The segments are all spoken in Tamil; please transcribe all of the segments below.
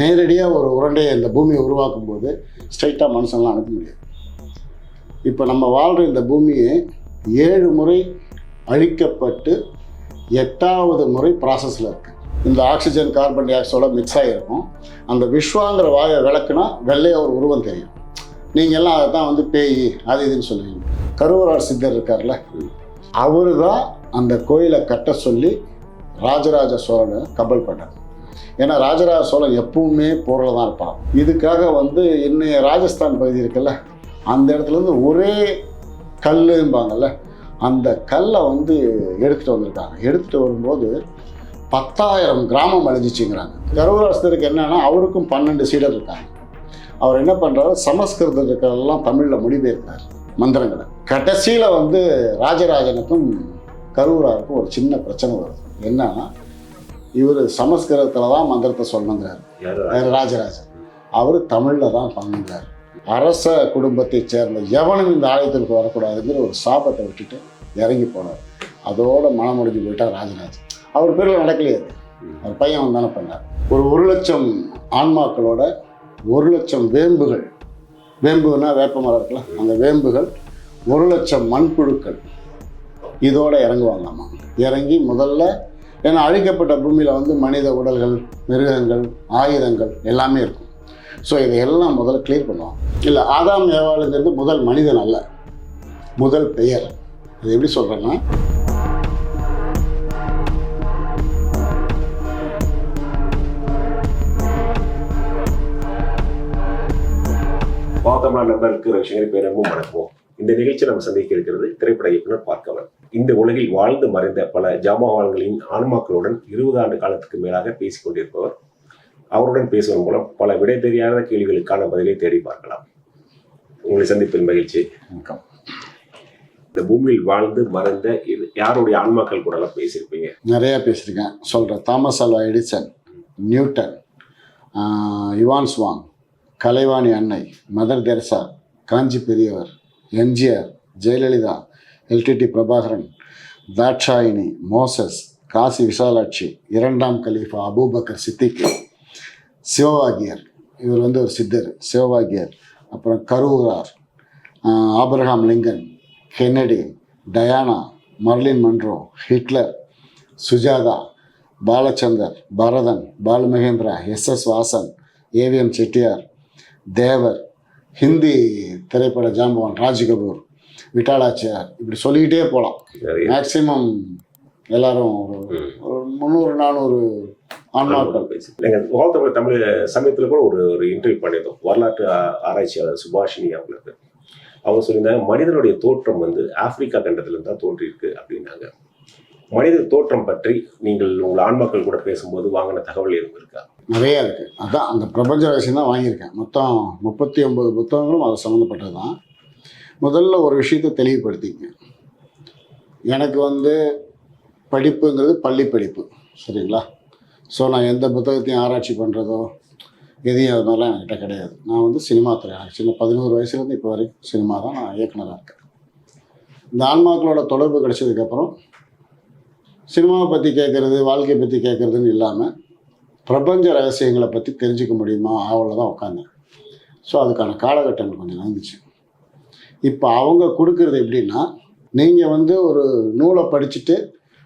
நேரடியாக ஒரு உருண்டையை இந்த பூமியை உருவாக்கும் போது ஸ்ட்ரைட்டாக மனுஷன்லாம் அனுப்ப முடியாது. இப்போ நம்ம வாழ்கிற இந்த பூமியை ஏழு முறை அழிக்கப்பட்டு எட்டாவது முறை ப்ராசஸில் இருக்குது இந்த ஆக்சிஜன் கார்பன் டை ஆக்சைடோட மிக்ஸ் ஆகிருக்கும் அந்த விஸ்வாங்கிற வாயை விளக்குனா வெள்ளையாக ஒரு உருவம் தெரியும். நீங்கள் எல்லாம் அதை தான் வந்து பேய் அது இதுன்னு சொல்லுவீங்க. கருவரார் சித்தர் இருக்கார்ல? அவர் தான் அந்த கோயிலை கட்ட சொல்லி ராஜராஜ சோழனை கப்பல் பண்ணார் ஏன்னா ராஜராஜ சோழன் எப்பவுமே போரில் தான் இருப்பான். இதுக்காக வந்து இன்னைய ராஜஸ்தான் பகுதி இருக்குல்ல அந்த இடத்துலேருந்து ஒரே கல்லும்பாங்கல்ல அந்த கல்லை வந்து எடுத்துகிட்டு வந்திருக்காங்க. எடுத்துகிட்டு வரும்போது பத்தாயிரம் கிராமம் அழிஞ்சிச்சுங்கிறாங்க. கர்வராசருக்கு என்னென்னா அவருக்கும் பன்னெண்டு சீடர் இருக்காங்க. அவர் என்ன பண்ணுறாரு சமஸ்கிருதத்தில் இருக்கிறதெல்லாம் தமிழில் மொழிபெயர்க்கிறார் மந்திரங்களை. கடைசியில் வந்து ராஜராஜனுக்கும் கருவூராருக்கும் ஒரு சின்ன பிரச்சனை வருது. என்னன்னா இவர் சமஸ்கிருதத்தில் தான் மந்திரத்தை சொல்லணுங்கிறார் ராஜராஜன். அவர் தமிழில் தான் பண்ணுங்கிறார் அரச குடும்பத்தைச் சேர்ந்த எவனும் இந்த ஆலயத்திற்கு வரக்கூடாதுங்கிற ஒரு சாபத்தை விட்டுட்டு இறங்கி போனார். அதோட மனம் முடிஞ்சு போயிட்டார் ராஜராஜன். அவர் பேரில் நடக்கலையே அது. அவர் பையன் தானே பண்ணார். ஒரு ஒரு லட்சம் ஆன்மாக்களோட ஒரு லட்சம் வேம்புகள் வேம்புனா வேப்பமரம் இருக்குல்ல அந்த வேம்புகள் ஒரு லட்சம் மண்புழுக்கள் இதோட இறங்குவாங்களாமா? இறங்கி முதல்ல ஏன்னா அழிக்கப்பட்ட பூமியில் வந்து மனித உடல்கள் மிருகங்கள் ஆயுதங்கள் எல்லாமே இருக்கும். ஸோ இதையெல்லாம் முதல்ல கிளியர் பண்ணுவோம். இல்லை ஆதாம் ஏவாளுங்கிறது முதல் மனிதன் அல்ல. முதல் பெயர். அது எப்படி சொல்கிறேன்னா பாத்தமிழா நண்பர்களுக்கு ரவிசங்கரி பேரன்பும் வணக்கம் இந்த நிகழ்ச்சி நம்ம சந்திக்க இருக்கிறது திரைப்பட இயக்குனர் பார்க்கவன். இந்த உலகில் வாழ்ந்து மறைந்த பல ஜாமான்களின் ஆன்மாக்களுடன் இருபது ஆண்டு காலத்துக்கு மேலாக பேசிக் கொண்டிருப்பவர் அவருடன் பேசுவதன் மூலம் பல விடை தெரியாத கேள்விகளுக்கான பதிலை தேடி பார்க்கலாம். உங்களை சந்திப்பில் மகிழ்ச்சி. வணக்கம். இந்த பூமியில் வாழ்ந்து மறைந்த இது யாருடைய ஆன்மாக்கள் கூட எல்லாம் பேசியிருப்பீங்க? நிறையா பேசியிருக்கேன். சொல்கிறேன் Thomas Alva Edison Newton Yuan Chwang Kalaivani அன்னை Mother Teresa Kanchi Periyavar MGR Jayalalithaa LTTE Prabhakaran Dakshayini Moses Kasi Visalakshi இரண்டாம் கலீஃபா அபூபக்கர் சித்திக்கு சிவவாகியர். இவர் வந்து ஒரு சித்தர் சிவவாகியர். அப்புறம் கரூரார் ஆஹ், Lincoln Kennedy Diana Marilyn Monroe Hitler Sujatha Balachander Bharathan Balumahendra S S Vasan AVM Chettiar Devar Hindi திரைப்பட ஜாம்பவான் ராஜ் கபூர் விட்டாலாச்சியார் இப்படி சொல்லிக்கிட்டே போகலாம் மேக்சிமம் எல்லாரும் ஒரு முந்நூறு நானூறு வாழ்த்தமிழ் தமிழ் சமயத்துல கூட ஒரு ஒரு இன்டர்வியூ பண்ணியிருந்தோம். வரலாற்று ஆராய்ச்சியாளர் சுபாஷினி அவங்களுக்கு அவங்க சொல்லியிருந்தாங்க மனிதனுடைய தோற்றம் வந்து ஆப்பிரிக்கா கண்டத்துல இருந்து தான் தோன்றியிருக்கு அப்படின்னாங்க. மனித தோற்றம் பற்றி நீங்கள் உங்கள் ஆண்மக்கள் கூட பேசும்போது வாங்கின தகவல் எதுவும் இருக்கா? நிறையா இருக்குது அதான் அந்த பிரபஞ்ச ரகசியம் தான் வாங்கியிருக்கேன். மொத்தம் முப்பத்தி ஒன்பது புத்தகங்களும் அது சம்மந்தப்பட்டது தான் முதல்ல ஒரு விஷயத்தை தெளிவுபடுத்திங்க. எனக்கு வந்து படிப்புங்கிறது பள்ளி படிப்பு சரிங்களா? ஸோ நான் எந்த புத்தகத்தையும் ஆராய்ச்சி பண்ணுறதோ எதையும் அது மாதிரிலாம் என்கிட்ட கிடையாது. நான் வந்து சினிமா துறை சின்ன பதினோரு வயசுலேருந்து இப்போ வரைக்கும் சினிமா தான் நான் இயக்குனராக இருக்கேன். இந்த ஆன்மாக்களோட தொடர்பு கிடைச்சதுக்கப்புறம் சினிமாவை பற்றி கேட்குறது வாழ்க்கையை பற்றி கேட்குறதுன்னு இல்லாமல் பிரபஞ்ச ரகசியங்களை பற்றி தெரிஞ்சுக்க முடியுமா? ஆவலில் தான் உட்காந்தேன். ஸோ அதுக்கான காலகட்டங்கள் கொஞ்சம் நடந்துச்சு. இப்போ அவங்க கொடுக்கறது எப்படின்னா நீங்கள் வந்து ஒரு நூலை படிச்சுட்டு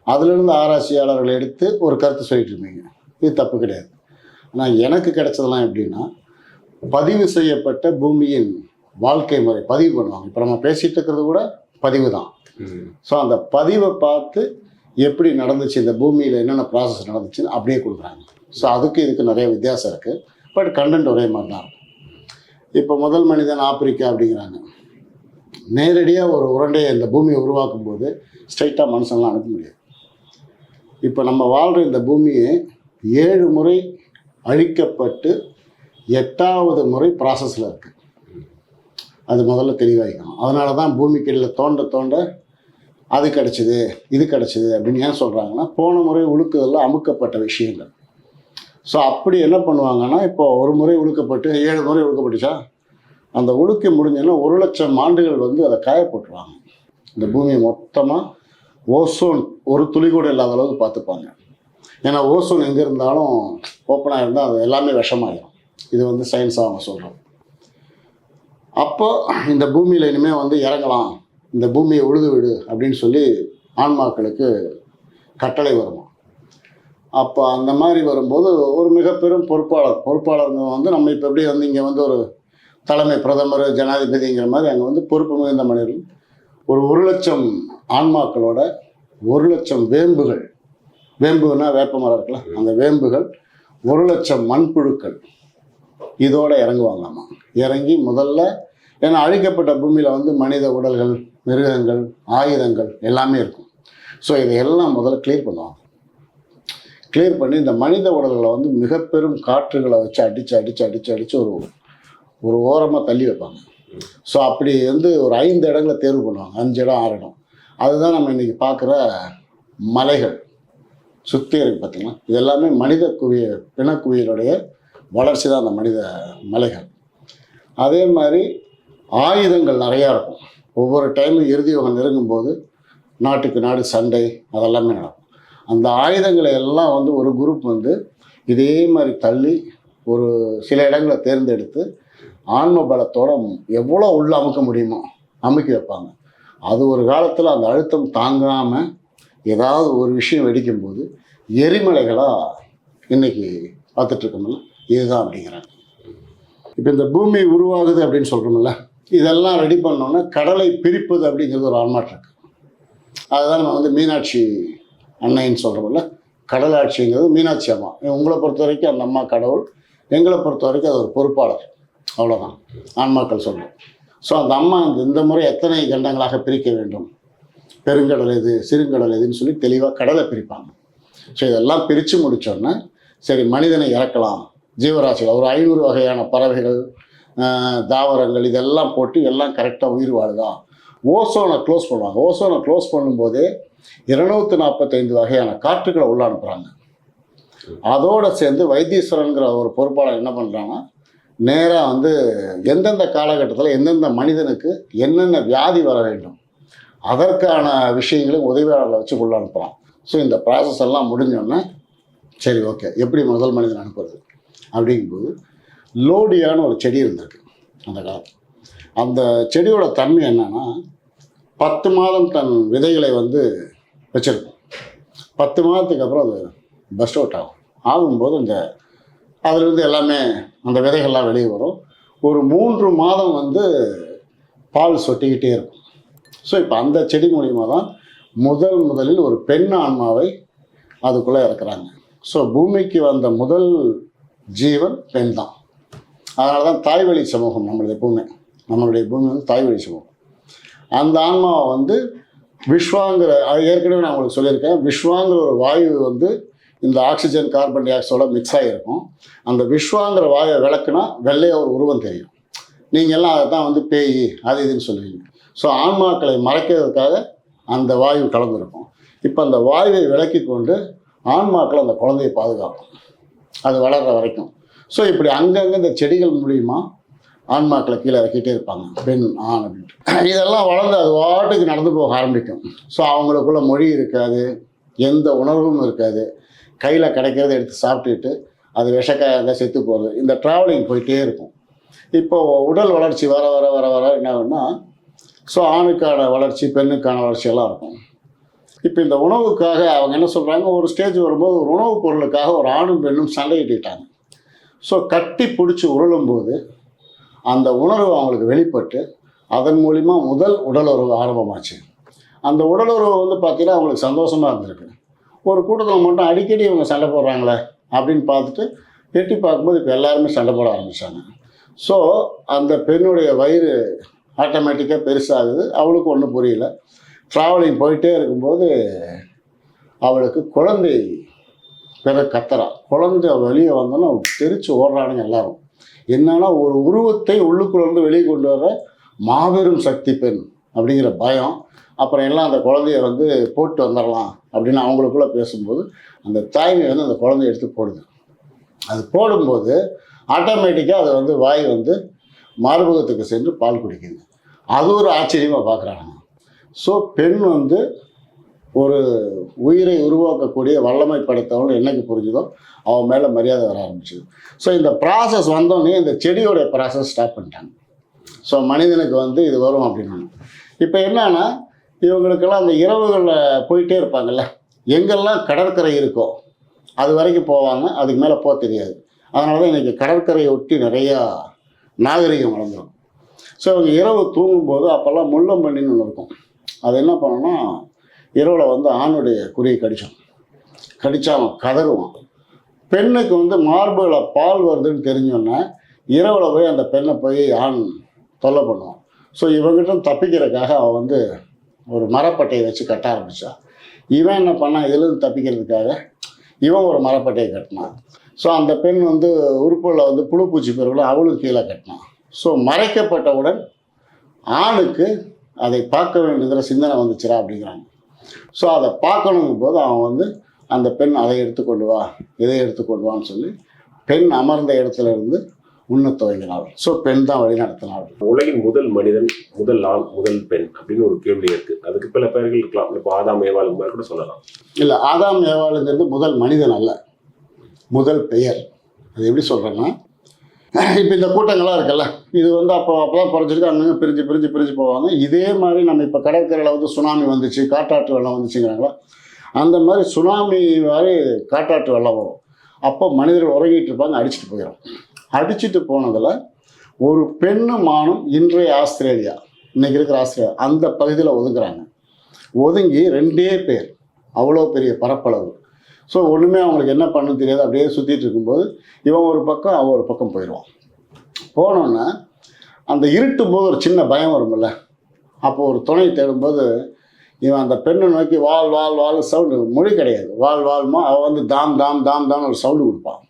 அதிலிருந்து ஆராய்ச்சியாளர்களை எடுத்து ஒரு கருத்து சொல்லிட்டு இருப்பீங்க இது தப்பு கிடையாது. ஆனால் எனக்கு கிடைச்சதெல்லாம் எப்படின்னா பதிவு செய்யப்பட்ட பூமியின் வாழ்க்கை முறை பதிவு பண்ணுவாங்க. இப்போ நம்ம பேசிகிட்டு இருக்கிறது கூட பதிவு தான் ஸோ அந்த பதிவை பார்த்து எப்படி நடந்துச்சு இந்த பூமியில் என்னென்ன ப்ராசஸ் நடந்துச்சுன்னு அப்படியே கொடுக்குறாங்க. ஸோ அதுக்கு இதுக்கு நிறைய வித்தியாசம் இருக்குது பட் கண்டென்ட் ஒரே மாதிரி தான் இருக்கும். இப்போ முதல் மனிதன் ஆப்பிரிக்கா அப்படிங்கிறாங்க. நேரடியாக ஒரு உருண்டையை இந்த பூமியை உருவாக்கும் போது ஸ்ட்ரைட்டாக மனுஷன்லாம் அனுப்ப முடியாது. இப்போ நம்ம வாழ்கிற இந்த பூமியை ஏழு முறை அழிக்கப்பட்டு எட்டாவது முறை ப்ராசஸில் இருக்குது அது முதல்ல தெளிவாகிக்கணும். அதனால தான் பூமிக்கு கீழே தோண்ட தோண்ட அது கிடச்சிது இது கிடச்சிது அப்படின்னு ஏன் சொல்கிறாங்கன்னா போன முறை உழுக்குதலில் அமுக்கப்பட்ட விஷயங்கள். ஸோ அப்படி என்ன பண்ணுவாங்கன்னா இப்போ ஒரு முறை உழுக்கப்பட்டு ஏழு முறை உழுக்கப்பட்டுச்சா? அந்த உழுக்கை முடிஞ்சோன்னா ஒரு லட்சம் ஆண்டுகள் வந்து அதை காய போட்டுருவாங்க இந்த பூமியை மொத்தமாக ஓசோன் ஒரு துளி கூட இல்லாத அளவுக்கு பார்த்துப்பாங்க. ஏன்னா ஓசோன் எங்கே இருந்தாலும் ஓப்பனாக இருந்தால் அது எல்லாமே விஷமாயிடும் இது வந்து சயின்ஸாக அவங்க சொல்கிறோம் அப்போ இந்த பூமியில் இனிமேல் வந்து இறங்கலாம். இந்த பூமியை உழுது விடு அப்படின்னு சொல்லி ஆன்மாக்களுக்கு கட்டளை வருமா? அப்போ அந்த மாதிரி வரும்போது ஒரு மிக பெரும் பொறுப்பாளர் பொறுப்பாளருங்க வந்து நம்ம இப்போ எப்படி வந்து இங்கே வந்து ஒரு தலைமை பிரதமர் ஜனாதிபதிங்கிற மாதிரி அங்கே வந்து பொறுப்பு மிகுந்த மனிதர்கள். ஒரு ஒரு லட்சம் ஆன்மாக்களோட ஒரு லட்சம் வேம்புகள். வேம்புனா வேப்ப மரம் இருக்குல்ல அந்த வேம்புகள் ஒரு லட்சம் மண்புழுக்கள். இதோட இறங்குவாங்களாமா? இறங்கி முதல்ல ஏன்னா அழிக்கப்பட்ட பூமியில் வந்து மனித உடல்கள் மிருகங்கள் ஆயுதங்கள் எல்லாமே இருக்கும். ஸோ இதையெல்லாம் முதல்ல கிளியர் பண்ணுவாங்க கிளியர் பண்ணி இந்த மனித உடல்களை வந்து மிக பெரும் காற்றுகளை வச்சு அடித்து அடித்து அடித்து அடித்து ஒரு ஒரு ஓரமாக தள்ளி வைப்பாங்க. ஸோ அப்படி வந்து ஒரு ஐந்து இடங்களை தேர்வு பண்ணுவாங்க. அஞ்சு இடம் ஆறு இடம். அதுதான் நம்ம இன்றைக்கி பார்க்குற மலைகள். சுற்றி இருக்கு பார்த்திங்கன்னா இது எல்லாமே மனித குவிய பிணக்குவியலுடைய வளர்ச்சி தான் அந்த மனித மலைகள். அதே மாதிரி ஆயுதங்கள் நிறையா இருக்கும். ஒவ்வொரு டைமும் இறுதி யுகம் நெருங்கும் போது நாட்டுக்கு நாடு சண்டை அதெல்லாமே நடக்கும். அந்த ஆயுதங்களை எல்லாம் வந்து ஒரு குரூப் வந்து இதே மாதிரி தள்ளி ஒரு சில இடங்களை தேர்ந்தெடுத்து ஆன்ம பலத்தோட எவ்வளோ உள்ளே அமுக்க முடியுமோ அமுக்கி வைப்பாங்க. அது ஒரு காலத்தில் அந்த அழுத்தம் தாங்காமல் ஏதாவது ஒரு விஷயம் வெடிக்கும்போது எரிமலைகளாக இன்னைக்கு பார்த்துட்ருக்கோம்ல இதுதான் அப்படிங்கிறாங்க. இப்போ இந்த பூமி உருவாகுது அப்படின்னு சொல்கிறோம்ல இதெல்லாம் ரெடி பண்ணோன்னா கடலை பிரிப்பது அப்படிங்கிறது ஒரு ஆன்மாற்றம் இருக்கு அதுதான் நம்ம வந்து மீனாட்சி அன்னைன்னு சொல்கிறோம்ல கடலாட்சிங்கிறது மீனாட்சி அம்மா. உங்களை பொறுத்த வரைக்கும் அந்த அம்மா கடவுள். எங்களை பொறுத்த வரைக்கும் அது ஒரு பொறுப்பாளர். அவ்வளோதான் ஆன்மாக்கள் சொல்கிறோம் ஸோ அந்த அம்மா அந்த இந்த முறை எத்தனை கண்டங்களாக பிரிக்க வேண்டும்? பெருங்கடல் எது? சிறுங்கடல் எதுன்னு சொல்லி தெளிவாக கடலை பிரிப்பாங்க. ஸோ இதெல்லாம் பிரித்து முடித்தோன்னே சரி மனிதனை இறக்கலாம். ஜீவராசிகள் ஒரு ஐநூறு வகையான பறவைகள் தாவரங்கள் இதெல்லாம் போட்டு எல்லாம் கரெக்டாக உயிர் வாழுதான். ஓசோனை க்ளோஸ் பண்ணுவாங்க. ஓசோனை க்ளோஸ் பண்ணும்போதே இருநூத்தி நாற்பத்தைந்து வகையான காற்றுகளை உள்ள அனுப்புகிறாங்க அதோடு சேர்ந்து வைத்தீஸ்வரனுங்கிற ஒரு பொறுப்பாளர் என்ன பண்ணுறாங்கன்னா நேராக வந்து எந்தெந்த காலகட்டத்தில் எந்தெந்த மனிதனுக்கு என்னென்ன வியாதி வர வேண்டும் அதற்கான விஷயங்களையும் உதவியாளர்களை வச்சு உள்ள அனுப்பலாம் ஸோ இந்த ப்ராசஸ் எல்லாம் முடிஞ்சோடனே சரி ஓகே எப்படி முதல் மனிதன் அனுப்புறது? அப்படிங்கும்போது லோடியான ஒரு செடி இருந்திருக்கு அந்த காலத்தில். அந்த செடியோட தன்மை என்னன்னா பத்து மாதம் தன் விதைகளை வந்து வச்சிருக்கும். பத்து மாதத்துக்கு அப்புறம் அது பஸ்ட் அவுட் ஆகும். ஆகும்போது இந்த அதிலிருந்து எல்லாமே அந்த விதைகள்லாம் வெளியே வரும். ஒரு மூன்று மாதம் வந்து பால் சொட்டிக்கிட்டே இருக்கும். ஸோ இப்போ அந்த செடி மூலியமாக தான் முதல் முதலில் ஒரு பெண் ஆன்மாவை அதுக்குள்ளே இறக்குறாங்க. ஸோ பூமிக்கு வந்த முதல் ஜீவன் பெண் தான். அதனால தான் தாய்வழி சமூகம் நம்மளுடைய பூமி நம்மளுடைய பூமி வந்து தாய்வழி சமூகம். அந்த ஆன்மாவை வந்து விஸ்வாங்கிற அது ஏற்கனவே நான் உங்களுக்கு சொல்லியிருக்கேன். விஸ்வாங்கிற ஒரு வாயு வந்து இந்த ஆக்சிஜன் கார்பன் டை ஆக்சைடோட மிக்ஸ் ஆகிருக்கும் அந்த விஸ்வாங்கிற வாயை விளக்குனா வெள்ளையாக ஒரு உருவம் தெரியும். நீங்கள் எல்லாம் அதை தான் வந்து பேய் அது இதுன்னு சொல்லுவீங்க. ஸோ ஆன்மாக்களை மறைக்கிறதுக்காக அந்த வாயு கலந்துருக்கும். இப்போ அந்த வாயுவை விளக்கி கொண்டு ஆன்மாக்கள் அந்த குழந்தையை பாதுகாக்கும். அது வளர்கிற வரைக்கும். ஸோ இப்படி அங்கங்கே இந்த செடிகள் மூலியமாக ஆன்மாக்களை கீழே இறக்கிட்டே இருப்பாங்க. பெண் ஆண் அப்படின்ட்டு. இதெல்லாம் வளர்ந்து அது வாட்டுக்கு நடந்து போக ஆரம்பிக்கும். ஸோ அவங்களுக்குள்ள மொழி இருக்காது எந்த உணர்வும் இருக்காது. கையில் கிடைக்கிறத எடுத்து சாப்பிட்டுட்டு அது விஷக்காயாக செத்து போகிறது இந்த ட்ராவலிங் போயிட்டே இருக்கும். இப்போது உடல் வளர்ச்சி வர வர வர வர என்ன ஆகுன்னா ஸோ ஆணுக்கான வளர்ச்சி பெண்ணுக்கான வளர்ச்சி எல்லாம் இருக்கும். இப்போ இந்த உணவுக்காக அவங்க என்ன சொல்கிறாங்க ஒரு ஸ்டேஜ் வரும்போது ஒரு உணவுப் பொருளுக்காக ஒரு ஆணும் பெண்ணும் சண்டையிட்டுட்டாங்க ஸோ கட்டி பிடிச்சி உருளும்போது அந்த உணர்வு அவங்களுக்கு வெளிப்பட்டு அதன் மூலிமா முதல் உடலுறவு ஆரம்பமாச்சு. அந்த உடலுறவு வந்து பார்த்தீங்கன்னா அவங்களுக்கு சந்தோஷமாக இருந்திருக்கு. ஒரு கூட்டத்தில் மட்டும் அடிக்கடி இவங்க சண்டை போடுறாங்களே அப்படின்னு பார்த்துட்டு எட்டி பார்க்கும்போது இப்போ எல்லாருமே சண்டை போட ஆரம்பித்தாங்க ஸோ அந்த பெண்ணுடைய வயிறு ஆட்டோமேட்டிக்காக பெருசாகுது. அவளுக்கு ஒன்றும் புரியல. ட்ராவலிங் போயிட்டே இருக்கும்போது அவளுக்கு குழந்தை பிற கத்துறா குழந்தை வெளியே வந்தோன்னா தெரிச்சு ஓடுறானுங்க எல்லாரும். என்னன்னா ஒரு உருவத்தை உள்ளுக்குள்ள இருந்து வெளியே கொண்டு வர மாபெரும் சக்தி பெண் அப்படிங்கிற பயம். அப்புறம் எல்லாம் அந்த குழந்தைய வந்து போட்டு வந்துடலாம் அப்படின்னு அவங்களுக்குள்ள பேசும்போது அந்த தாய்மை வந்து அந்த குழந்தைய எடுத்து போடுது. அது போடும்போது ஆட்டோமேட்டிக்காக அது வந்து வாய் வந்து மார்பகத்துக்கு சென்று பால் குடிக்குது. அது ஒரு ஆச்சரியமாக பார்க்குறாங்க ஸோ பெண் வந்து ஒரு உயிரை உருவாக்கக்கூடிய வல்லமை படைத்தவன் என்னைக்கு புரிஞ்சுதோ அவன் மேலே மரியாதை வர ஆரம்பிச்சுது. ஸோ இந்த ப்ராசஸ் வந்தோடனே இந்த செடியோடைய ப்ராசஸ் ஸ்டாப் பண்ணிட்டாங்க. ஸோ மனிதனுக்கு வந்து இது வரும் அப்படின்னு இப்போ என்னன்னா இவங்களுக்கெல்லாம் அந்த இரவுகளில் போயிட்டே இருப்பாங்கல்ல. எங்கெல்லாம் கடற்கரை இருக்கோ அது வரைக்கும் போவாங்க அதுக்கு மேலே போக தெரியாது. அதனால தான் இன்றைக்கி கடற்கரையை ஒட்டி நிறையா நாகரிகம் வளர்ந்துடும் ஸோ அவங்க இரவு தூங்கும்போது அப்போல்லாம் முள்ளம்பன்னின்னு ஒன்று இருக்கும். அது என்ன பண்ணோன்னா இரவில் வந்து ஆணுடைய குறியை கடித்தான் கடிச்சா அவன் கதறுவான். பெண்ணுக்கு வந்து மார்புகளை பால் வருதுன்னு தெரிஞ்சோன்னே இரவில் போய் அந்த பெண்ணை போய் ஆண் தொல்லை பண்ணுவான். ஸோ இவங்கிட்ட தப்பிக்கிறதுக்காக அவன் வந்து ஒரு மரப்பட்டையை வச்சு கட்ட ஆரம்பித்தான் இவன் என்ன பண்ணான்? இதுலேருந்து தப்பிக்கிறதுக்காக? இவன் ஒரு மரப்பட்டையை கட்டினான். ஸோ அந்த பெண் வந்து உறுப்புகளில் வந்து புழுப்பூச்சி பெருவில் அவளும் கீழே கட்டினான். ஸோ மறைக்கப்பட்டவுடன் ஆணுக்கு அதை பார்க்க வேண்டியதுல சிந்தனை வந்துச்சுரா அப்படிங்கிறாங்க. ஸோ அதை பார்க்கணுங்கும் போது அவன் வந்து அந்த பெண் அதை எடுத்துக்கொண்டு வா இதை எடுத்துக்கொண்டு வான்னு சொல்லி பெண் அமர்ந்த இடத்துல இருந்து உண்ணத் துவங்கினாள். ஸோ பெண் தான் வழி நடத்தினாள். உலகின் முதல் மனிதன் முதல் ஆண் முதல் பெண் அப்படின்னு ஒரு கேள்வி இருக்கு. அதுக்கு பல பெயர்கள் இருக்கலாம். இப்போ ஆதாம் ஏவாள் மாதிரி கூட சொல்லலாம். இல்லை ஆதாம் ஏவாளுங்கிறது முதல் மனிதன் அல்ல. முதல் பெயர். அது எப்படி சொல்கிறேன்னா இப்போ இந்த கூட்டங்கள்லாம் இருக்குல்ல இது வந்து அப்போ அப்போலாம் தான் குறைஞ்சிருக்கு அங்கங்கே பிரிஞ்சு பிரிஞ்சு பிரிஞ்சு போவாங்க. இதே மாதிரி நம்ம இப்போ கடற்கரையில் வந்து சுனாமி வந்துச்சு காட்டாற்று வெள்ளம் வந்துச்சுங்கிறாங்களா? அந்த மாதிரி சுனாமி மாதிரி காட்டாற்று வெள்ளம் வரும். அப்போ மனிதர்கள் உறங்கிட்டு இருப்பாங்க அடிச்சுட்டு போயிடும் அடிச்சுட்டு போனதில் ஒரு பெண்ணும் மானும் இன்றைய ஆஸ்திரேலியா இன்னைக்கு இருக்கிற ஆஸ்திரேலியா அந்த பகுதியில் ஒதுங்குறாங்க. ஒதுங்கி ரெண்டே பேர் அவ்வளோ பெரிய பரப்பளவு. ஸோ ஒன்றுமே அவங்களுக்கு என்ன பண்ண தெரியாது. அப்படியே சுற்றிட்டு இருக்கும்போது இவன் ஒரு பக்கம் அவன் ஒரு பக்கம் போயிடுவான். போனோன்னே அந்த இருட்டும் போது ஒரு சின்ன பயம் வரும்ல. அப்போ ஒரு துணை தேடும்போது இவன் அந்த பெண்ணை நோக்கி வால் வால் வால் சவுண்டு மொழி கிடையாது. வால் வால்மா அவள் வந்து தாம் தாம் தாம் தான் ஒரு சவுண்டு கொடுப்பான்.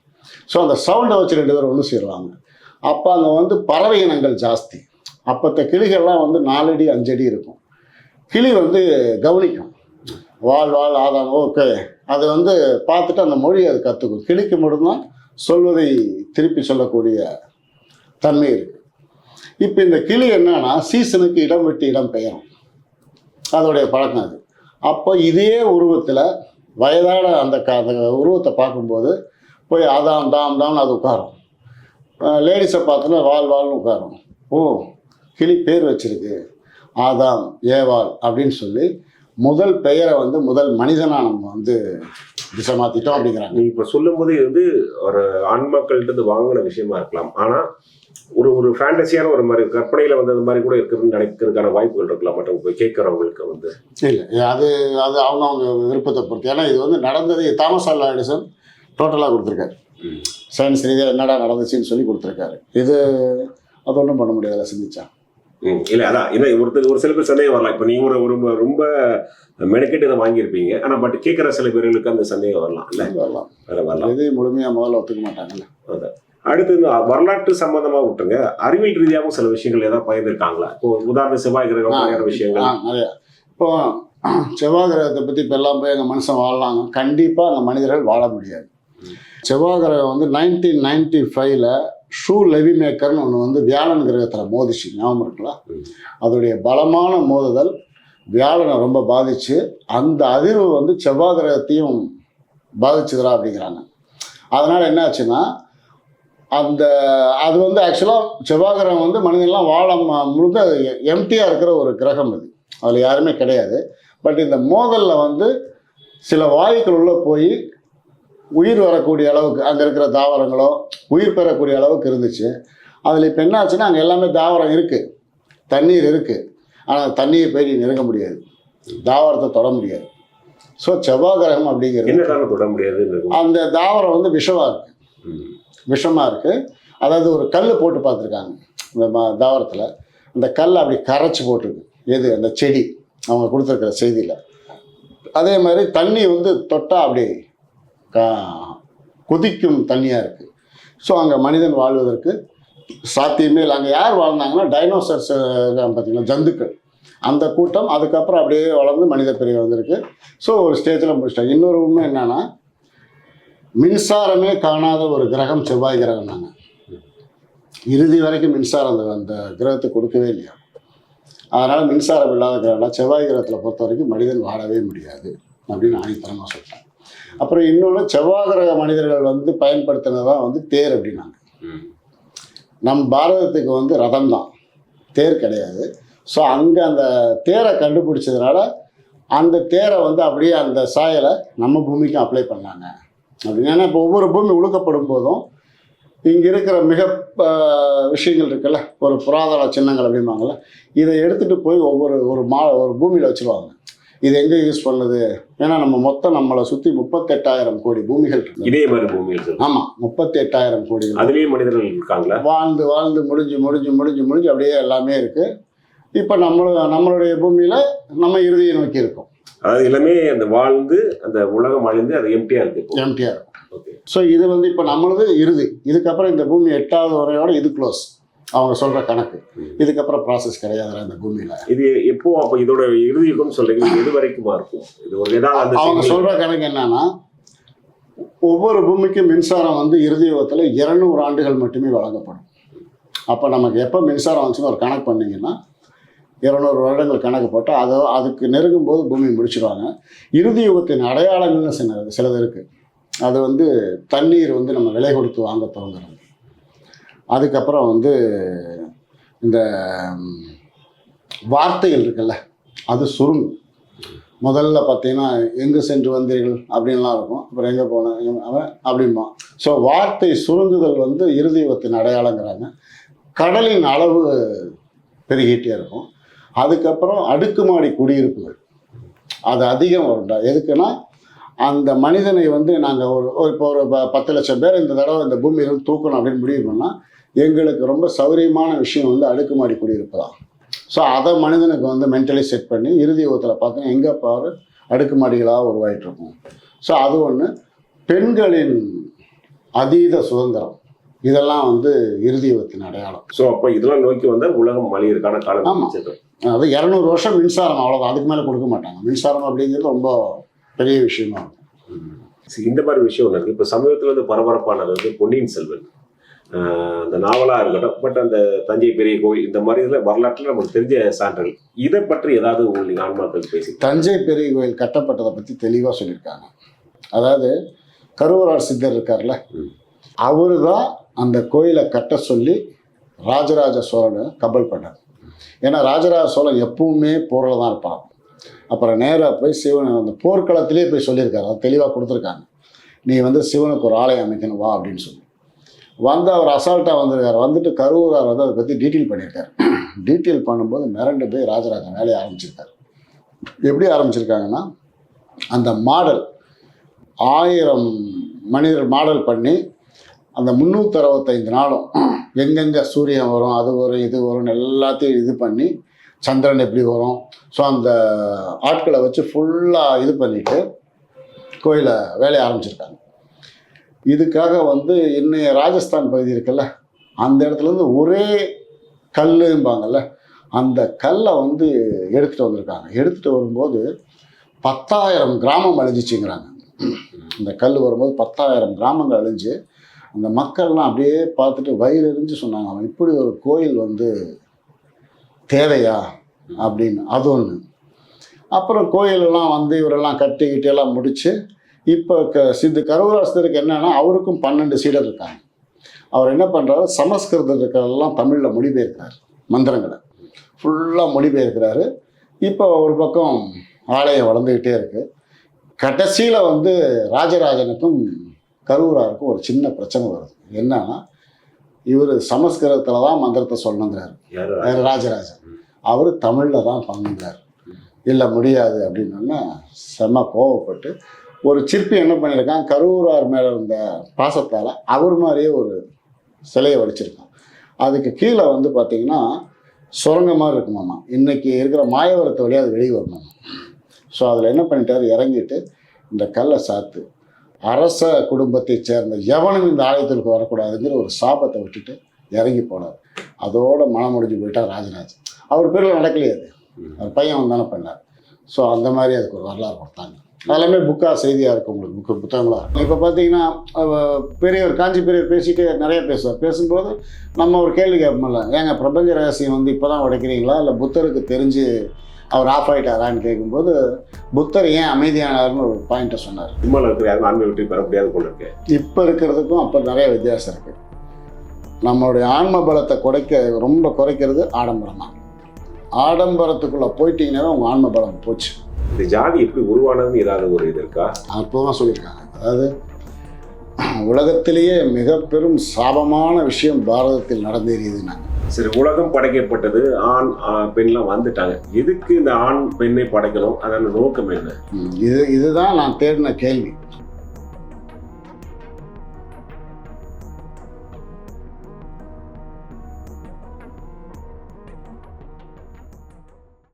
ஸோ அந்த சவுண்டை வச்சு ரெண்டு பேரும் ஒன்று சேருவாங்க. அப்போ அங்கே வந்து பறவை இனங்கள் ஜாஸ்தி. அப்போத்த கிளிகள்லாம் வந்து நாலடி அஞ்சடி இருக்கும். கிளி வந்து கவனிக்கும். வால் வால் ஆதாம் ஓகே. அது வந்து பார்த்துட்டு அந்த மொழியை அது கற்றுக்கும் கிளிக்கு மட்டும்தான் சொல்வதை திருப்பி சொல்லக்கூடிய தன்மை இருக்குது இப்போ இந்த கிளி என்னன்னா சீசனுக்கு இடம் விட்டு இடம் பெயரும். அதோடைய பழக்கம் அது. அப்போ இதே உருவத்தில் வயதான அந்த க அந்த உருவத்தை பார்க்கும்போது போய் அதாம் தாம் தான் அது உட்காரும். லேடிஸை பார்த்தோன்னா வால் வால்னு உட்காரும். ஓ கிளி பேர் வச்சிருக்கு. ஆதாம் ஏவாள் அப்படின்னு சொல்லி முதல் பெயரை வந்து முதல் மனிதனா நம்ம வந்து திசை மாத்திட்டோம் அப்படிங்கிறாங்க. நீ இப்ப சொல்லும் போது இது வந்து ஒரு ஆன்மாக்கள்கிட்ட வாங்கின விஷயமா இருக்கலாம். ஆனா ஒரு ஒரு ஃபேண்டசியான ஒரு மாதிரி கற்பனையில வந்தது மாதிரி கூட இருக்குதுன்னு நினைக்கிறதுக்கான வாய்ப்புகள் இருக்கலாம். மற்றவங்க போய் கேட்கறவங்களுக்கு வந்து. இல்லை அது அது அவங்க அவங்க விருப்பத்தை பொறுத்து. ஏன்னா இது வந்து நடந்தது தாமஸ் ஆல்வா எடிசன் டோட்டலாக கொடுத்துருக்காரு. சயின்ஸ் ரீதியாக என்னடா நடந்துச்சுன்னு சொல்லி கொடுத்துருக்காரு. இது அது ஒன்றும் பண்ண முடியாத சிந்திச்சா ம், இல்ல அதான். இல்ல ஒருத்தர் ஒரு சில பேர் சந்தேகம் வரலாம். இப்ப நீங்க ஒரு ரொம்ப ரொம்ப மெனக்கெட்டு இதை வாங்கியிருப்பீங்க. ஆனா பட் கேட்கிற சில பேர்களுக்கு அந்த சந்தேகம் வரலாம் இல்ல? வரலாம். வேற வரலாம். இது முழுமையாக முதல்ல ஒத்துக்க மாட்டாங்கல்ல. அதான். அடுத்து இந்த வரலாற்று சம்பந்தமா விட்டுருங்க. அறிவியல் ரீதியாகவும் சில விஷயங்கள் ஏதாவது பயந்துருக்காங்களா இப்போ உதாரண செவ்வாய் கிரகம் மாதிரியான விஷயங்கள். நிறைய. இப்போ செவ்வாய் கிரகத்தை பற்றி இப்போ எல்லாம் போய் எங்கள் மனுஷன் வாழலாங்க. கண்டிப்பாக அந்த மனிதர்கள் வாழ முடியாது. செவ்வாய் கிரகம் வந்து நைன்டீன் நைன்டி ஃபைவ்ல ஷூ லெவி மேக்கர்னு ஒன்று வந்து வியாழன் கிரகத்தில் மோதிச்சு ஞாபகம் இருக்கலாம் ம். அதோடைய பலமான மோதுதல் வியாழனை ரொம்ப பாதிச்சு அந்த அதிர்வு வந்து செவ்வாய் கிரகத்தையும் பாதிச்சுதுரா அப்படிங்கிறாங்க. அதனால் என்ன ஆச்சுன்னா அந்த அது வந்து ஆக்சுவலாக செவ்வாய் கிரகம் வந்து மனிதன்லாம் வாழ முழுக்க எம்டியாக இருக்கிற ஒரு கிரகம் அது. அதில் யாருமே கிடையாது. பட் இந்த மோதலில் வந்து சில வாயுக்கள் உள்ளே போய் உயிர் வரக்கூடிய அளவுக்கு அங்கே இருக்கிற தாவரங்களோ உயிர் பெறக்கூடிய அளவுக்கு இருந்துச்சு. அதில் இப்போ என்ன ஆச்சுன்னா அங்கே எல்லாமே தாவரம் இருக்குது தண்ணீர் இருக்குது ஆனால் தண்ணியை போய் நீ நெருங்க முடியாது. தாவரத்தை தொட முடியாது. ஸோ செவ்வாய் கிரகம் அப்படிங்கிறது தொட முடியாதுன்னு அந்த தாவரம் வந்து விஷமாக இருக்குது. விஷமாக இருக்குது அதாவது ஒரு கல் போட்டு பார்த்துருக்காங்க. இந்த ம- தாவரத்தில். அந்த கல் அப்படி கரைச்சி போட்டிருக்கு. எது? அந்த செடி. அவங்க கொடுத்துருக்குற செய்தியில். அதே மாதிரி தண்ணி வந்து தொட்டால் அப்படி கொதிக்கும் தண்ணியாக இருக்குது ஸோ அங்கே மனிதன் வாழ்வதற்கு சாத்தியமே இல்லை. அங்கே யார் வாழ்ந்தாங்கன்னா டைனோசர்ஸ் பார்த்தீங்கன்னா ஜந்துக்கள். அந்த கூட்டம் அதுக்கப்புறம் அப்படியே வளர்ந்து மனித பிரிவு வந்திருக்கு. ஸோ ஒரு ஸ்டேஜில் முடிச்சிட்டாங்க. இன்னொரு உண்மை என்னன்னா மின்சாரமே காணாத ஒரு கிரகம் செவ்வாய் கிரகம் நாங்கள் இறுதி வரைக்கும் மின்சாரம் அந்த அந்த கிரகத்தை கொடுக்கவே இல்லையா? அதனால் மின்சாரம் இல்லாத கிரகம்னா செவ்வாய் கிரகத்தில் பொறுத்த வரைக்கும் மனிதன் வாழவே முடியாது அப்படின்னு ஆணித்தரமாக சொல்கிறேன் அப்புறம் இன்னொன்று செவ்வாய் கிரக மனிதர்கள் வந்து பயன்படுத்தினதான் வந்து தேர் அப்படின்னாங்க. நம் பாரதத்துக்கு வந்து ரதம் தான் தேர் கிடையாது. ஸோ அங்கே அந்த தேரை கண்டுபிடிச்சதுனால அந்த தேரை வந்து அப்படியே அந்த சாயலை நம்ம பூமிக்கும் அப்ளை பண்ணாங்க. அப்படின்னு ஏன்னா இப்போ ஒவ்வொரு பூமி உழுக்கப்படும் போதும் இங்கே இருக்கிற மிக விஷயங்கள் இருக்குல்ல ஒரு புராதன சின்னங்கள் அப்படிம்பாங்கல்ல இதை எடுத்துகிட்டு போய் ஒவ்வொரு ஒரு மா ஒரு பூமியில் வச்சுருவாங்க. இது எங்கே யூஸ் பண்ணுது? ஏன்னா நம்ம மொத்தம் நம்மளை சுற்றி முப்பத்தெட்டாயிரம் கோடி பூமிகள் இதே மாதிரி இருக்கு ஆமாம் முப்பத்தெட்டாயிரம் கோடி அதுலயே மனிதர்கள் இருக்காங்களா? வாழ்ந்து வாழ்ந்து முடிஞ்சு முடிஞ்சு முடிஞ்சு முடிஞ்சு அப்படியே எல்லாமே இருக்கு. இப்போ நம்மள நம்மளுடைய பூமியில நம்ம இறுதியை நோக்கி இருக்கோம். அதாவது எல்லாமே அந்த வாழ்ந்து அந்த உலகம் அழிந்து அது எம்டியா இருக்கு இப்போ. எம்டிஆர் இருக்கும் ஸோ இது வந்து இப்போ நம்மளது இறுதி. இதுக்கப்புறம் இந்த பூமி எட்டாவது வரையோட இது க்ளோஸ் அவங்க சொல்ற கணக்கு. இதுக்கப்புறம் ப்ராசஸ் கிடையாதுடா இந்த பூமியில இது எப்போ அப்ப இதோட இறுதி இருக்கும்னு சொல்றீங்க இது எது வரைக்குமா இருக்கும்? இது ஒரு ஏதாவது அந்த அவங்க சொல்ற கணக்கு என்னன்னா ஒவ்வொரு பூமிக்கும் மின்சாரம் வந்து இறுதி யுகத்தில் இருநூறு ஆண்டுகள் மட்டுமே வழங்கப்படும். அப்போ நமக்கு எப்போ மின்சாரம் வந்துச்சுன்னு ஒரு கணக்கு பண்ணீங்கன்னா இருநூறு வருடங்கள் கணக்கு போட்டால் அதை அதுக்கு நெருங்கும் போது பூமி முடிச்சிடுவாங்க இறுதி யுகத்தின் அடையாளங்கள்னு சில சிலது இருக்குது அது வந்து தண்ணீர் வந்து நம்ம விலை கொடுத்து வாங்க துவங்குறது அதுக்கப்புறம் வந்து இந்த வார்த்தைகள் இருக்குல்ல அது சுருங்கும் முதல்ல பார்த்தீங்கன்னா எங்கே சென்று வந்தீர்கள்? அப்படின்லாம் இருக்கும். அப்புறம் எங்கே போனேன் அவன் அப்படிம்பான் ஸோ வார்த்தை சுருங்குதல் வந்து இருதயத்தின் அடையாளங்கிறாங்க. கடலின் அளவு பெருகிட்டே இருக்கும். அதுக்கப்புறம் அடுக்குமாடி குடியிருப்புகள். அது அதிகம் வரும்டா. எதுக்குன்னா அந்த மனிதனை வந்து நாங்கள் ஒரு ஒரு- இப்போ ஒரு பத்து லட்சம் பேர் இந்த தடவை இந்த பூமியில் தூக்கணும் அப்படின்னு முடிவு பண்ணால் எங்களுக்கு ரொம்ப சௌகரியமான விஷயம் வந்து அடுக்குமாடி குடியிருப்பு தான் ஸோ அதை மனிதனுக்கு வந்து மென்டலி செட் பண்ணி இறுதி யுகத்தில் பார்த்தீங்கன்னா எங்கே பாரு அடுக்குமாடிகளாக உருவாயிட்டு இருக்கும் ஸோ அது ஒன்று பெண்களின் அதீத சுதந்திரம். இதெல்லாம் வந்து இறுதி யுகத்தின் அடையாளம். சோ அப்ப இதெல்லாம் நோக்கி வந்தா உலகம் அழியறதுக்கான காலம் ஆமா. வந்துச்சு. அது இரநூறு வருஷம் மின்சாரம் அவ்வளோதான் அதுக்கு மேலே கொடுக்க மாட்டாங்க. மின்சாரம் அப்படிங்கிறது ரொம்ப பெரிய விஷயமா இருக்கும். இந்த மாதிரி விஷயம் ஒன்று இருக்கு. இப்போ சமீபத்தில் வந்து பரபரப்பானது வந்து பொன்னியின் செல்வன். அந்த நாவலா இருக்கட்டும் பட் அந்த தஞ்சை பெரிய கோயில் இந்த மாதிரி இதில் வரலாற்றில் நமக்கு தெரிஞ்ச சான்றுகள். இதை பற்றி ஏதாவது உங்களுக்கு ஆன்மாக்கள் பேசி தஞ்சை பெரிய கோயில் கட்டப்பட்டதை பற்றி தெளிவாக சொல்லியிருக்காங்க. அதாவது கருவூரார் சித்தர் இருக்கார்ல. அவரு தான் அந்த கோயிலை கட்ட சொல்லி ராஜராஜ சோழனை கப்பல் பண்ணார். ஏன்னா ராஜராஜ சோழன் எப்பவுமே போரில் தான் இருப்பான். அப்புறம் நேராக போய் சிவன் அந்த போர்க்களத்திலே போய் சொல்லியிருக்காரு. அது தெளிவாக கொடுத்துருக்காங்க. நீ வந்து சிவனுக்கு ஒரு ஆலயம் அமைக்கணும் வா அப்படின்னு சொல்லி. வந்து அவர் அசால்ட்டாக வந்திருக்கார். வந்துட்டு கருவூரார் வந்து அதை பற்றி டீட்டெயில் பண்ணியிருக்காரு. டீட்டெயில் பண்ணும்போது மிரண்டு போய் ராஜராஜன் வேலையை ஆரம்பிச்சிருக்காரு. எப்படி ஆரம்பிச்சிருக்காங்கன்னா அந்த மாடல் ஆயிரம் மனிதர் மாடல் பண்ணி அந்த முந்நூற்றி அறுபத்தைந்து நாளும் எங்கெங்கே சூரியன் வரும் அது வரும் இது வரும்னு எல்லாத்தையும் இது பண்ணி சந்திரன் எப்படி வரும் ஸோ அந்த ஆட்களை வச்சு ஃபுல்லாக இது பண்ணிவிட்டு கோயிலை வேலையை ஆரம்பிச்சிருக்காங்க. இதுக்காக வந்து இன்னைய ராஜஸ்தான் பகுதி இருக்குல்ல அந்த இடத்துலேருந்து ஒரே கல்லும்பாங்கல்ல அந்த கல்லை வந்து எடுத்துகிட்டு வந்திருக்காங்க. எடுத்துகிட்டு வரும்போது பத்தாயிரம் கிராமம் அழிஞ்சிச்சுங்கிறாங்க. இந்த கல் வரும்போது பத்தாயிரம் கிராமங்கள் அழிஞ்சு அந்த மக்கள்லாம் அப்படியே பார்த்துட்டு வயிறு எரிஞ்சு சொன்னாங்க அவன் இப்படி ஒரு கோயில் வந்து தேவையா அப்படின்னு அது ஒன்று அப்புறம் கோயிலெல்லாம் வந்து இவரெல்லாம் கட்டிக்கிட்டு எல்லாம் முடித்து இப்போ க சித்து கருவராசருக்கு என்னன்னா அவருக்கும் பன்னெண்டு சீடர் இருக்காங்க. அவர் என்ன பண்ணுறாரு சமஸ்கிருதம் இருக்கிறதெல்லாம் தமிழில் மொழிபெயர்க்கிறார் மந்திரங்களை. ஃபுல்லாக மொழிபெயர்க்கிறாரு. இப்போ ஒரு பக்கம் ஆலயம் வளர்ந்துக்கிட்டே இருக்கு. கடைசியில் வந்து ராஜராஜனுக்கும் கரூராருக்கும் ஒரு சின்ன பிரச்சனை வருது. என்னன்னா இவர் சமஸ்கிருதத்தில் தான் மந்திரத்தை சொல்லணுங்கிறாரு. ராஜராஜன். அவர் தமிழில் தான் பண்ணுங்கிறார் இல்லை முடியாது அப்படின்னோடனே செம்ம கோவப்பட்டு ஒரு சிற்பி என்ன பண்ணியிருக்கான்? கரூரார் மேலே இருந்த பாசத்தால் அவர் மாதிரியே ஒரு சிலையை வடிச்சிருக்கான். அதுக்கு கீழே வந்து பார்த்தீங்கன்னா சுரங்க மாதிரி இருக்குமாம்மா இன்னைக்கு இருக்கிற மாயவரத்தை வழியாக அது வெளியே வரணும் ஸோ அதில் என்ன பண்ணிட்டார்? இறங்கிட்டு இந்த கல்லை சாத்து அரச குடும்பத்தைச் சேர்ந்த எவனும் இந்த ஆலயத்திற்கு வரக்கூடாதுங்கிற ஒரு சாபத்தை விட்டுட்டு இறங்கி போனார். அதோட மனம் முடிஞ்சு போயிட்டார் ராஜராஜ் அவர் பேரில் நடக்கலையே அது. அவர் பையன் தானே பண்ணார். ஸோ அந்த மாதிரி அதுக்கு ஒரு வரலாறு கொடுத்தாங்க. அதெல்லாமே புக்காக செய்தியாக இருக்கும் உங்களுக்கு புக்கு புத்தகங்களாக இப்போ பார்த்தீங்கன்னா பெரியவர் காஞ்சி பெரியவர் பேசிட்டு நிறைய பேசுவார். பேசும்போது நம்ம ஒரு கேள்வி கேட்போம்ல ஏங்க பிரபஞ்ச ரகசியம் வந்து இப்போ தான் உடைக்கிறீங்களா? இல்லை புத்தருக்கு தெரிஞ்சு அவர் ஆஃப் ஆகிட்டாரான்னு கேட்கும்போது புத்தர் ஏன் அமைதியானார்னு ஒரு பாயிண்ட்டை சொன்னார். சினிமாவில் இருக்கிற யாரும் ஆன்மீக வெற்றி பெற முடியாது போல இருக்கு. இப்போ இருக்கிறதுக்கும் அப்போ நிறைய வித்தியாசம் இருக்குது நம்மளுடைய ஆன்ம பலத்தை குறைக்க ரொம்ப குறைக்கிறது ஆடம்பரம் தான் ஆடம்பரத்துக்குள்ளே போயிட்டீங்கன்னா உங்கள் ஆன்ம பலம் போச்சு. இந்த ஜாதி எப்படி உருவானதுன்னு ஏதாவது ஒரு இது இருக்கா? அற்புதமாக சொல்லியிருக்காங்க. அதாவது உலகத்திலேயே மிக பெரும் சாபமான விஷயம் பாரதத்தில் நடந்தேறியதுன்னா சரி உலகம் படைக்கப்பட்டது ஆண் பெண்லாம் வந்துட்டாங்க. எதுக்கு இந்த ஆண் பெண்ணை படைக்கணும்? அதோட நோக்கம் என்ன? இது இதுதான் நான் தேடின கேள்வி.